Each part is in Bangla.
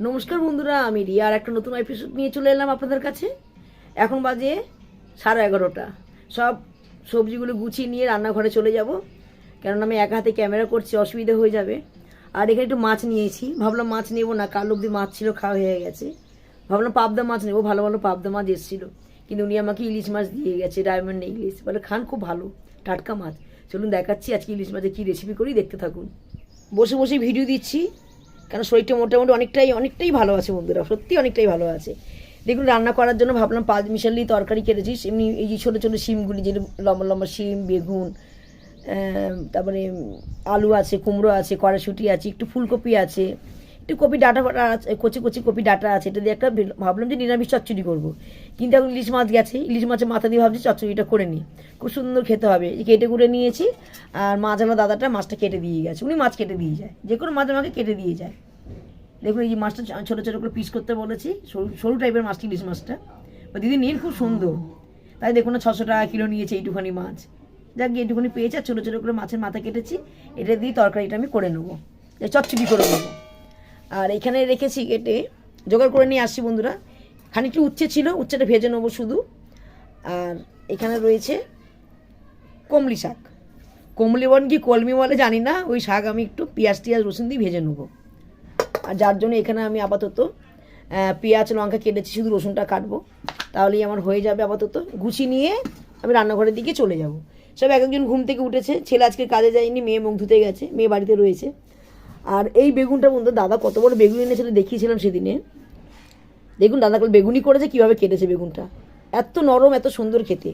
নমস্কার বন্ধুরা, আমি রিয়া আর একটা নতুন এপিসোড নিয়ে চলে এলাম আপনাদের কাছে। এখন বাজে সাড়ে এগারোটা। সব সবজিগুলো গুছিয়ে নিয়ে রান্নাঘরে চলে যাব। কেননা আমি এক হাতে ক্যামেরা করছি, অসুবিধা হয়ে যাবে। আর এখানে একটু মাছ নিয়েছি। ভাবলাম মাছ নেব না, কাল অব্দি মাছ ছিল, খাওয়া হয়ে গেছে। ভাবলাম পাবদা মাছ নেব, ভালো ভালো পাবদা মাছ এসেছিল। কিন্তু উনি আমাকে ইলিশ মাছ দিয়ে গেছে, ডায়মন্ড ইলিশ। বলে, খান খুব ভালো, টাটকা মাছ। চলুন দেখাচ্ছি আজকে ইলিশ মাছের কী রেসিপি করি, দেখতে থাকুন। বসে বসে ভিডিও দিচ্ছি। কারণ শরীরটা মোটামুটি অনেকটাই অনেকটাই ভালো আছে বন্ধুরা, সত্যি অনেকটাই ভালো আছে। দেখুন, রান্না করার জন্য ভাবলাম পাঁচ মিশালি তরকারি কেটেছিস এমনি এই যে ছোটো ছোটো শিমগুলি, যেগুলো লম্বা লম্বা শিম, বেগুন তারপরে আলু আছে, কুমড়ো আছে কড়াশুটি আছে, একটু ফুলকপি আছে একটু কপি ডাটা ফাটা আছে, কচি কচি কপি ডাটা আছে, এটা দিয়ে একটা ভাবলাম যে নিরামিষ চচ্চড়ি করব। কিন্তু এখন ইলিশ মাছ গেছে, ইলিশ মাছের মাথা দিয়ে ভাবছি চচ্চড়িটা করে নিই। খুব সুন্দর খেতে হবে। এই কেটে কুটে নিয়েছি, আর মাছালা দাদাটা মাছটা কেটে দিয়ে গেছে, উনি মাছ কেটে দিয়ে যায়। যে কোনো মাছ আমাকে কেটে দিয়ে যায়। দেখুন, এই মাছটা ছোটো ছোটো করে পিস করতে বলেছি, সরু সরু টাইপের মাছটি, ইলিশ মাছটা। বা দিদি নিন খুব সুন্দর। তাই দেখুন, না, ছশো টাকা কিলো নিয়েছে এইটুখানি মাছ। যাক, গিয়ে এইটুখানি পেয়েছে, আর ছোটো ছোটো করে মাছের মাথা কেটেছি। এটা দিয়ে তরকারিটা আমি করে নেব। চচ্চড়ি করে নেব। আর এখানে রেখেছি কেটে জোগাড় করে নিয়ে আসছি বন্ধুরা। খানিকটা উচ্ছে ছিল, উচ্ছেটা ভেজে নেব শুধু। আর এখানে রয়েছে কমলি শাক। কমলি বন কি কলমি বলে জানি না, ওই শাক আমি একটু পেঁয়াজ টিয়াজ রসুন দিয়ে ভেজে নেব। আর যার জন্য এখানে আমি আপাতত পেঁয়াজ, লঙ্কা কেটেছি, শুধু রসুনটা কাটবো। তাহলেই আমার হয়ে যাবে আপাতত। গুছিয়ে নিয়ে আমি রান্নাঘরের দিকে চলে যাব। সব এক একজন ঘুম থেকে উঠেছে। ছেলে আজকে কাজে যায়নি, মেয়ে মুখ ধুতে গেছে, মেয়ে বাড়িতে রয়েছে। আর এই বেগুনটা বন্ধু দাদা কত বড় বেগুন এনেছিল দেখিয়েছিলাম সেদিনে। দেখুন দাদা কাল বেগুনি করেছে, কীভাবে কেটেছে বেগুনটা। এত নরম, এত সুন্দর খেতে।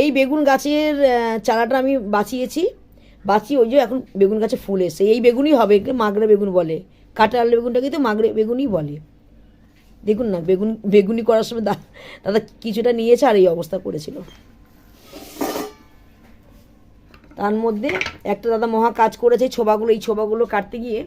এই বেগুন গাছের চারাটা আমি বাঁচিয়েছি। বাঁচিয়ে ওই যে এখন বেগুন গাছে ফুল এসছে। এই বেগুনই হবে মাগড়ে বেগুন বলে। কাটা আলু বেগুনটাকে তো মাগড়ে বেগুনই বলে। দেখুন না, বেগুন, বেগুনি করার সময় দাদা কিছুটা নিয়েছে আর এই অবস্থা করেছিল। তার মধ্যে একটা দাদা মহা কাজ করেছে ছোবাগুলো, এই ছোবাগুলো কাটতে গিয়ে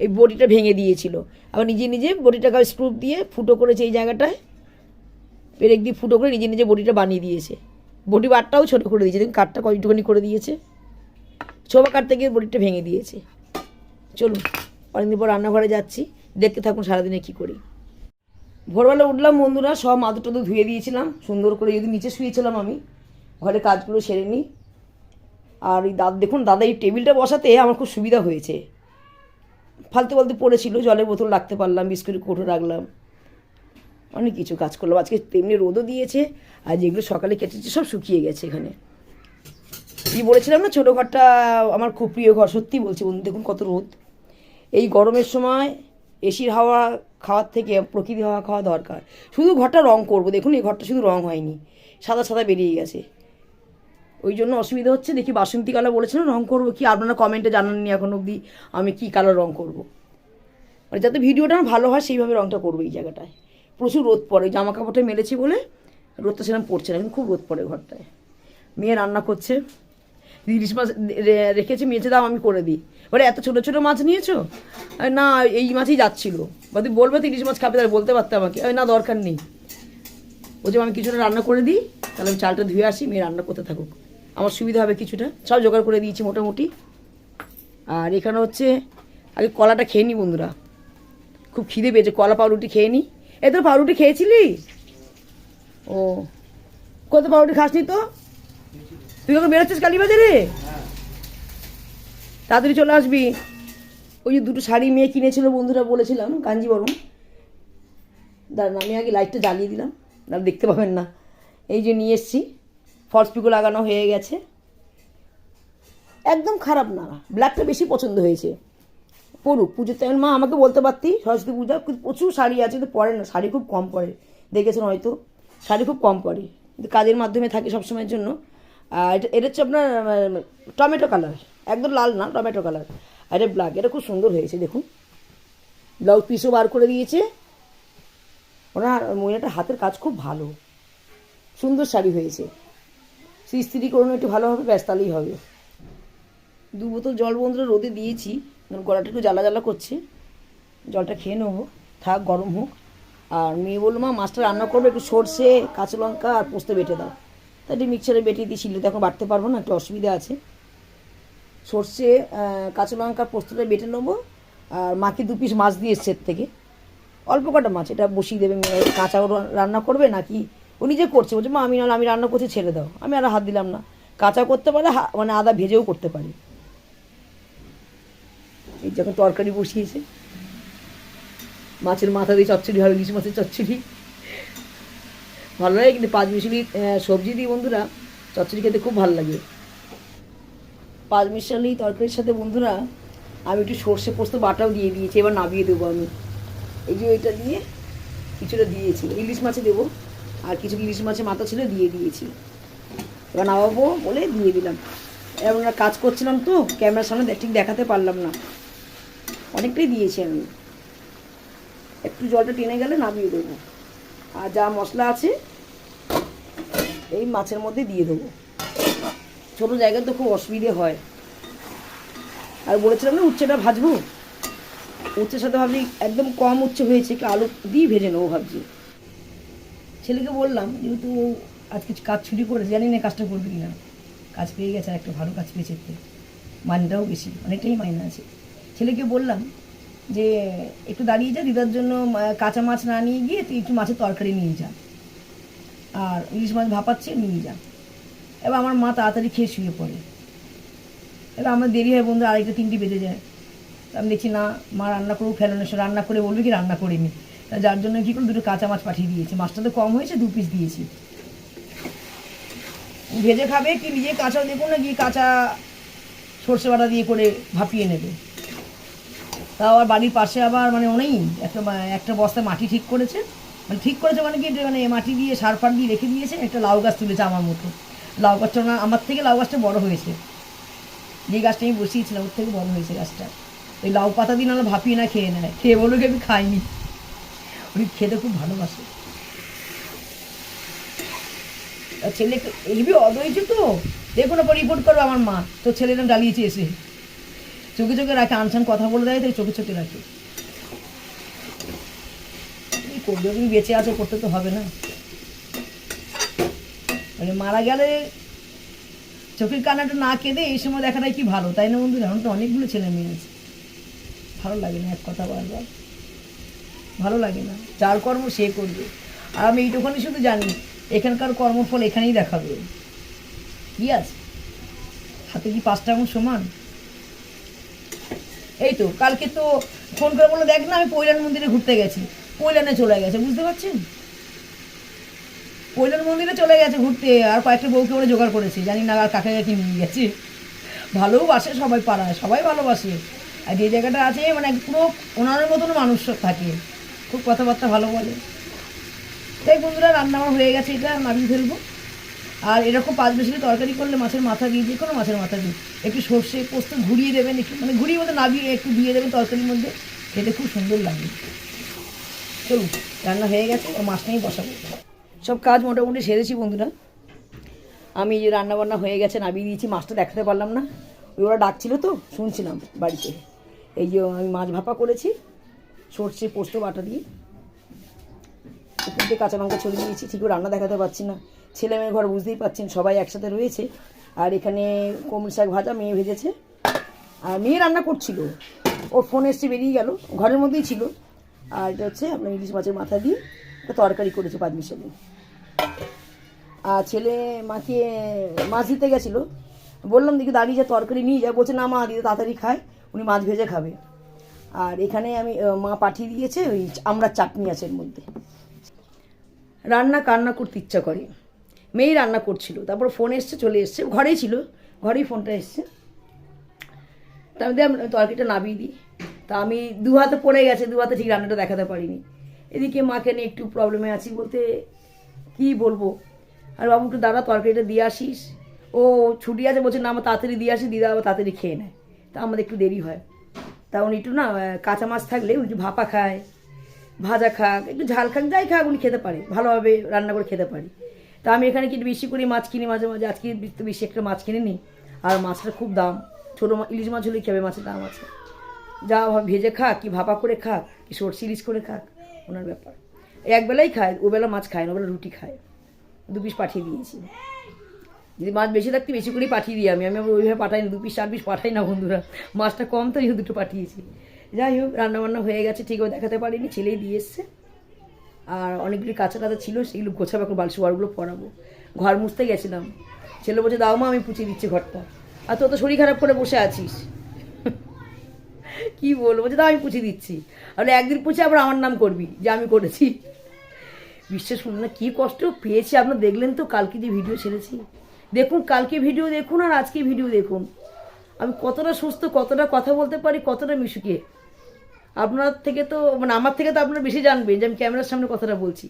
এই বডিটা ভেঙে দিয়েছিল। আবার নিজে নিজে বডিটাকে স্ক্রুপ দিয়ে ফুটো করেছে এই জায়গাটায়। পেরেক দিয়ে ফুটো করে নিজে নিজে বডিটা বানিয়ে দিয়েছে। বডি বারটাও ছোটো করে দিয়েছে। দেখুন কাঠটা কয়টুখানি করে দিয়েছে। ছোবা কাটতে গিয়ে বডিটা ভেঙে দিয়েছে। চলুন, অনেকদিন পর রান্নাঘরে যাচ্ছি। দেখতে থাকুন সারাদিনে কী করি। ভোরবেলা উঠলাম বন্ধুরা, সব মাদুর টাদুর ধুয়ে দিয়েছিলাম। সুন্দর করে যদি নিচে শুয়েছিলাম আমি, ঘরে কাজগুলো সেরে নিই। আর এই দাদা দেখুন দাদা, এই টেবিলটা বসাতে আমার খুব সুবিধা হয়েছে। ফালতু ফালতু পড়েছিল, জলের বোতল রাখতে পারলাম বিস্কুটের কৌটো রাখলাম। অনেক কিছু কাজ করলাম। আজকে তেমনি রোদও দিয়েছে, আর যেগুলো সকালে কেটেছে সব শুকিয়ে গেছে এখানে। কি বলেছিলাম না, ছোটো ঘরটা আমার খুব প্রিয় ঘর, সত্যি বলছি বন্ধু, দেখুন কত রোদ। এই গরমের সময় এসির হাওয়া খাওয়ার থেকে প্রকৃতি হাওয়া খাওয়া দরকার। শুধু ঘরটা রং করব, দেখুন এই ঘরটা শুধু রং হয়নি, সাদা সাদা বেরিয়ে গেছে। ওই জন্য অসুবিধা হচ্ছে। দেখি বাসন্তী কালার বলেছিলাম রং করব কি? আপনারা কমেন্টে জানাননি এখন অবধি আমি কি কালার রং করব। মানে যাতে ভিডিওটা ভালো হয়, সেইভাবে রংটা করব এই জায়গাটায়। প্রচুর রোদ পড়ে জামা কাপড়টা মেলেছি বলে রোদটা সেরকম পড়ছে না, কিন্তু খুব রোদ পড়ে ঘরটায়। মেয়ে রান্না করছে। ইলিশ মাছ রেখেছে মেয়েছে দাও, আমি করে দিই। বলে, এত ছোটো ছোটো মাছ নিয়েছো? না, এই মাছই যাচ্ছিল। বা তুই বলবে তো ইলিশ মাছ খাবে, তাহলে বলতে পারতে আমাকে। আমি না, দরকার নেই। ও যে আমি কিছুটা রান্না করে দিই, তাহলে আমি চালটা ধুয়ে আসি, মেয়ে রান্না করতে থাকুক। আমার সুবিধা হবে কিছুটা। সব জোগাড় করে দিয়েছি মোটামুটি। আর এখানে হচ্ছে, আগে কলাটা খেয়ে নি বন্ধুরা। খুব খিদে পেয়েছে, কলা পাউরুটি খেয়ে নি। এ তোর পাউরুটি খেয়েছিলি? ও। কত পাউরুটি খাসনি তো? তুই ওকে বেরোচ্ছিস কালীবাজারে? তাড়াতাড়ি চলে আসবি। ওই যে দুটো শাড়ি মেয়ে কিনেছিল বন্ধুরা বলেছিলাম কাঞ্জিবরম দাঁড়ান, আমি আগে লাইটটা জ্বালিয়ে দিলাম না দেখতে পাবেন না। এই যে নিয়ে এসছি। ফলস পিকো লাগানো হয়ে গেছে। একদম খারাপ না। ব্ল্যাকটা বেশি পছন্দ হয়েছে। পড়ুক, পুজোর টাইম মা আমাকে বলতে পারতি, সরস্বতী পূজা প্রচুর শাড়ি আছে, কিন্তু পরে না, শাড়ি খুব কম পরে। দেখেছেন হয়তো, শাড়ি খুব কম পরে। কিন্তু কাজের মাধ্যমে থাকে সবসময়ের জন্য। এটা এটা হচ্ছে আপনার টমেটো কালার একদম লাল না, টমেটো কালার আর এটা ব্ল্যাক এটা খুব সুন্দর হয়েছে, দেখুন। ব্লাউজ পিসও বার করে দিয়েছে। ওনার মহিলাটার হাতের কাজ খুব ভালো। সুন্দর শাড়ি হয়েছে। স্ত্রী করুন একটু ভালো হবে, ব্যাস তাহলেই হবে। দু বোতল জল বন্ধুরা রোদে দিয়েছি গলাটা একটু জ্বালা জ্বালা করছে। জলটা খেয়ে নেব, থাক, গরম হোক। আর মেয়ে বলল, মা, মাছটা রান্না করবে, একটু সর্ষে, কাঁচা লঙ্কা আর পোস্ত বেটে দাও। তাই একটু মিক্সারে বেটে দিয়েছিল তো এখন বাটতে পারব না, একটু অসুবিধা আছে। সর্ষে কাঁচা লঙ্কা পোস্তটা বেটে নেব, আর মাকে দু পিস মাছ দিয়ে এসছে থেকে। অল্প কটা মাছ, এটা বসিয়ে দেবে কাঁচা রান্না করবে নাকি ও নিজে করছে, বলছে, মা, আমি নাহলে আমি রান্না করছি, ছেড়ে দাও। আমি আর হাত দিলাম না। কাঁচা করতে পারে মানে আদা ভেজেও করতে পারি। এই যখন তরকারি বসিয়েছে। মাছের মাথা দিয়ে চচ্চড়ি হবে ইলিশ মাছের চচ্চড়ি। ভালো লাগে কিন্তু পাঁচ মিশালি সবজি দিয়ে বন্ধুরা চচ্চড়ি খেতে খুব ভালো লাগে। পাঁচ মিশালি তরকারির সাথে বন্ধুরা আমি একটু সর্ষে পোস্ত বাটাও দিয়ে দিয়েছি, এবার নামিয়ে দেবো আমি। এই যে এটা দিয়ে কিছুটা দিয়েছি। ইলিশ মাছে দেবো। আর কিছু ইলিশ মাছের মাথা ছিল, দিয়ে দিয়েছি। এবার নামাবো বলে দিয়ে দিলাম। এবার আমরা কাজ করছিলাম তো, ক্যামেরার সামনে ঠিক দেখাতে পারলাম না। অনেকটাই দিয়েছি আমি। একটু জলটা টেনে গেলে নামিয়ে দেবো। আর যা মশলা আছে, এই মাছের মধ্যে দিয়ে দেবো। ছোটো জায়গায় তো খুব অসুবিধে হয়। আর বলেছিলাম না, উচ্ছেটা ভাজবো? উচ্ছের সাথে ভাবছি, একদম কম উচ্ছে হয়েছে কি আলু দিয়ে ভেজে নেব ভাবছি। ছেলেকে বললাম, যেহেতু ও আজকে কাজ ছুটি করেছে, জানি না কাজটা করবে কি না কাজ পেয়ে গেছে আর একটা ভালো কাজ পেয়েছে তো মাইনেটাও বেশি, অনেকটাই মাইনে আছে। ছেলেকে বললাম যে, একটু দাঁড়িয়ে যা, দিদার জন্য কাঁচা মাছ না নিয়ে গিয়ে তুই একটু মাছের তরকারি নিয়ে যা, আর ইলিশ মাছ ভাপাচ্ছে, নিয়ে যা। এবার আমার মা তাড়াতাড়ি খেয়ে শুয়ে পড়ে। এবার আমার দেরি হয় বন্ধু আড়াইটা, তিনটি বেজে যায়। আমি দেখছি, না, মা রান্না করেও ফেলো না সে রান্না করে বলবে কি রান্না করে করিনি? যার জন্য কী করে দুটো কাঁচা মাছ পাঠিয়ে দিয়েছে? মাছটা তো কম হয়েছে, দু পিস দিয়েছি। ভেজে খাবে কি নিজে কাঁচা দেখুন না গিয়ে কাঁচা সর্ষে বাটা দিয়ে করে ভাপিয়ে নেবে। তা আবার বাড়ির পাশে আবার মানে অনেই একটা একটা বস্তায় মাটি ঠিক করেছে। মানে ঠিক করেছে মানে কি মানে মাটি দিয়ে সার ফার দিয়ে রেখে দিয়েছে, একটা লাউ গাছ তুলেছে আমার মতো। লাউ গাছটা না, আমার থেকে লাউ গাছটা বড় হয়েছে। যে গাছটা আমি বসিয়েছিলাম, ওর থেকে বড় হয়েছে গাছটা। ওই লাউ পাতা দিয়ে নাহলে ভাপিয়ে না খেয়ে নেয়। খেয়ে বলো কি আমি খাইনি। উনি খেতে খুব ভালোবাসে। ছেলে এইবি অদৈর্য তো। দেখুন ওপর রিপোর্ট করবে আমার মা। তো ছেলেরা জ্বালিয়েছে এসে। চোখে চোখে রাখে, আনসান কথা বলে দেয় তাই চোখে চোখে রাখে। করবে? তুমি বেঁচে আছো, করতে তো হবে না। মানে মারা গেলে চোখের কান্নাটা না কেঁদে এই সময় দেখাটাই কি ভালো? তাই না বন্ধুরা? এখন তো অনেকগুলো ছেলে মেয়ে আছে। ভালো লাগে না এক কথা বারবার। ভালো লাগে না। যার কর্ম সে করবে। আর আমি এইটুখানি শুধু জানি, এখানকার কর্মফল এখানেই দেখাবে। কি আছে? হাতে কি পাঁচটা এখন সমান? এই তো, কালকে তো ফোন করে বলল, দেখ না, আমি পৈলান মন্দিরে ঘুরতে গেছি। পৈলানে চলে গেছে, বুঝতে পারছেন? পৈলান মন্দিরে চলে গেছে ঘুরতে, আর কয়েকটা বউকে ওরা জোগাড় করেছে। জানি না আর কাকে কাকে নিয়ে গেছে। ভালোবাসে সবাই পাড়ায়, সবাই ভালোবাসে। আর যে জায়গাটা আছে মানে পুরো ওনার মতন মানুষ থাকে। খুব কথাবার্তা ভালো বলে। তাই বন্ধুরা রান্না আমার হয়ে গেছে, এটা নামিয়ে ফেলব। আর এরকম পাঁচ বেশি তরকারি করলে মাছের মাথা দিয়ে যে কোনো মাছের মাথা দিয়ে। একটু সর্ষে পোস্ত ঘুরিয়ে দেবেন, একটু মানে ঘুরিয়ে মতো নামিয়ে একটু দিয়ে দেবেন তরকারির মধ্যে। খেতে খুব সুন্দর লাগে। চলুন, রান্না হয়ে গেছে ও মাছটাই বসাবো। সব কাজ মোটামুটি সেরেছি বন্ধুরা। আমি যে রান্না বান্না হয়ে গেছে, নামিয়ে দিয়েছি, মাছটা দেখাতে পারলাম না। ওরা ডাকছিল তো, শুনছিলাম বাড়িতে। এই যে আমি মাছ ভাপা করেছি। সর্ষে, পোস্ত, বাটা দিয়ে। উপর কাঁচা লঙ্কা ছড়িয়ে দিয়েছি। ঠিক করে রান্না দেখাতে পারছি না। ছেলে মেয়ের ঘর বুঝতেই পারছেন, সবাই একসাথে রয়েছে। আর এখানে কুমড়ো শাক ভাজা, মেয়ে ভেজেছে। আর মেয়ে রান্না করছিল। ওর ফোন এসছে, বেরিয়ে গেল। ঘরের মধ্যেই ছিল। আর এটা হচ্ছে আপনার ইলিশ মাছের মাথা দিয়ে একটা তরকারি করেছে পাঁচ মিশালি আর ছেলে মাকে মাছ দিতে গেছিল। বললাম, দেখি দাঁড়িয়ে যা, তরকারি নিয়ে যায় বলছে, না মা, দিদি তাড়াতাড়ি খায়। উনি মাছ ভেজে খাবে। আর এখানে আমি মা পাঠিয়ে দিয়েছে ওই আমরা চাটনি আছে এর মধ্যে। রান্না কান্না করতে ইচ্ছা করে। মেয়েই রান্না করছিল, তারপর ফোন এসছে, চলে এসছে ঘরেই ছিল, ঘরেই ফোনটা এসছে। তার মধ্যে আমি তরকারিটা নামিয়ে দিই। তা আমি দু হাতে পড়ে গেছে, দু হাতে ঠিক রান্নাটা দেখাতে পারিনি। এদিকে মাকে নিয়ে একটু প্রবলেমে আছি বলতে, কি বলব? আর বাবু, একটু দাদা তরকারিটা দিয়ে আসিস। ও ছুটি আছে, বলছে না আমার তাড়াতাড়ি দিয়ে আসি, দিদা আবার তাড়াতাড়ি খেয়ে নেয়। তা আমাদের একটু দেরি হয়। তা উনি একটু না কাঁচা মাছ থাকলে উনি একটু ভাপা খায়, ভাজা খাক, একটু ঝাল খাক, যাই খাক উনি খেতে পারে, ভালোভাবে রান্না করে খেতে পারি। তা আমি এখানে কিন্তু বেশি করে মাছ কিনি মাঝে মাঝে, আজকে তো বেশি একটা মাছ কিনে নিই আর মাছটা খুব দাম, ছোটো ইলিশ মাছ হলেই খেবে মাছের দাম আছে? যা ভেজে খাক, কি ভাপা করে খাক, কি সর্ষে ইলিশ করে খাক, ওনার ব্যাপার। একবেলাই খায়, ওবেলা মাছ খায় না, ওবেলা রুটি খায়। দু পিস পাঠিয়ে দিয়েছি। যদি মাছ বেশি থাকতে বেশি করেই পাঠিয়ে দিই আমি আমি ওইভাবে পাঠাই না, দু পিস চার পিস পাঠাই না বন্ধুরা। মাছটা কম তো দুটো পাঠিয়েছি। যাই হোক, রান্নাবান্না হয়ে গেছে ঠিকও দেখাতে পারিনি, ছেলেই দিয়ে এসছে। আর অনেকগুলি কাঁচা কাঁচা ছিল, সেগুলো গোছাবো, এখন বালসি ওয়ারগুলো পরাবো ঘর মুছতে গেছিলাম। ছেলে বলছে, দাও মা, আমি পুচিয়ে দিচ্ছি ঘরটা। আর তোর তো শরীর খারাপ করে বসে আছিস। কি বলব? বলছে, দাও, আমি পুছিয়ে দিচ্ছি। আর একদিন পুছে আবার আমার নাম করবি, যে আমি করেছি। বিশ্বাস করুন না, কী কষ্ট পেয়েছি, আপনার দেখলেন তো, কালকে যে ভিডিও ছেড়েছি। দেখুন, কালকে ভিডিও দেখুন আর আজকে ভিডিও দেখুন। আমি কতটা সুস্থ, কতটা কথা বলতে পারি, কতটা মিশুকে। আপনার থেকে তো মানে আমার থেকে তো আপনারা বেশি জানবেন যে আমি ক্যামেরার সামনে কথাটা বলছি।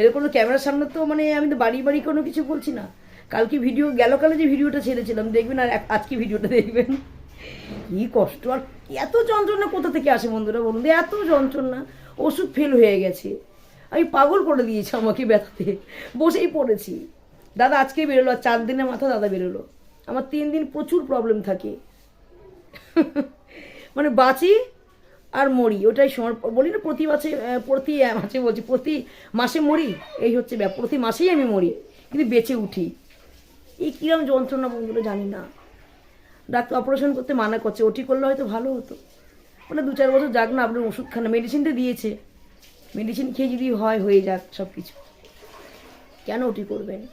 এরকম ক্যামেরার সামনে তো মানে আমি তো বাড়ি বাড়ি কোনো কিছু বলছি না। কালকে ভিডিও গেল কালে যে ভিডিওটা ছেড়েছিলাম, দেখবেন আর আজকে ভিডিওটা দেখবেন। কি কষ্ট, আর এত যন্ত্রণা কোথা থেকে আসে বন্ধুরা বলুন? এত যন্ত্রণা, ওষুধ ফেল হয়ে গেছে। আমি পাগল করে দিয়েছি আমাকে ব্যথাতে, বসেই পড়েছি। দাদা আজকে বেরোলো, আর চার দিনের মাথা দাদা বেরোলো। আমার তিন দিন প্রচুর প্রবলেম থাকে। মানে বাঁচি আর মরি, ওটাই বলি না প্রতি মাসে প্রতি মাসে বলছি, প্রতি মাসে মরি, এই হচ্ছে ব্যাপার। প্রতি মাসেই আমি মরি, কিন্তু বেঁচে উঠি। এই কীরকম যন্ত্রণা বন্ধুরা জানি না। ডাক্তার অপারেশন করতে মানা করছে, ওটি করলে হয়তো ভালো হতো। মানে দু চার বছর যাক না, আপনার ওষুধ খানা মেডিসিনটা দিয়েছে। মেডিসিন খেয়ে যদি হয়, হয়ে যাক সব কিছু কেন ওটি করবেন?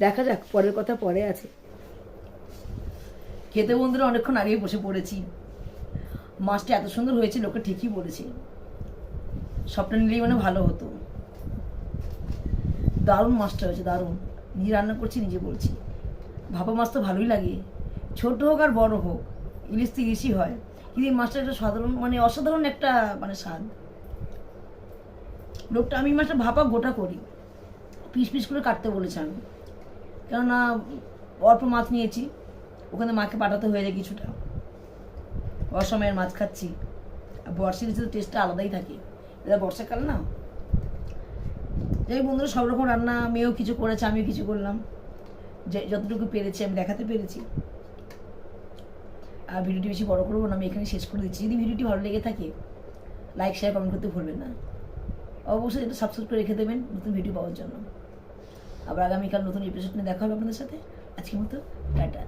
দেখা যাক, পরের কথা পরে আছে। খেতে বন্ধুরা অনেকক্ষণ আগেই বসে পড়েছি। মাছটা এত সুন্দর হয়েছে, লোকে ঠিকই বলেছে। সবটা নিলেই মানে ভালো হতো। দারুণ মাছটা হয়েছে, দারুণ। নিজে রান্না করছি, নিজে বলছি। ভাপা মাছ তো ভালোই লাগে। ছোট হোক আর বড় হোক, ইলিশ তো ইলিশই হয়। কিন্তু এই মাছটা একটা সাধারণ মানে অসাধারণ একটা মানে স্বাদ। লোকটা, আমি মাছটা ভাপা গোটা করি। পিস পিস করে কাটতে বলেছে আমি। কেননা অল্প মাছ নিয়েছি, ওখানে মাকে পাঠাতে হয়ে যায় কিছুটা। অসময়ের মাছ খাচ্ছি। আর বর্ষার তো টেস্টটা আলাদাই থাকে। এটা বর্ষাকাল না? যাই বন্ধুরা, সব রকম রান্না মেয়েও কিছু করেছে, আমিও কিছু করলাম। যে যতটুকু পেরেছি, আমি দেখাতে পেরেছি। আর ভিডিওটি বেশি বড় করব না, আমি এখানে শেষ করে দিচ্ছি। যদি ভিডিওটি ভালো লেগে থাকে লাইক শেয়ার কমেন্ট করতে ভুলবেন না। অবশ্যই এটা সাবস্ক্রাইব করে রেখে দেবেন নতুন ভিডিও পাওয়ার জন্য। আবার আগামীকাল নতুন এপিসোড নিয়ে দেখা হবে আপনাদের সাথে। আজকের মতো টাটা।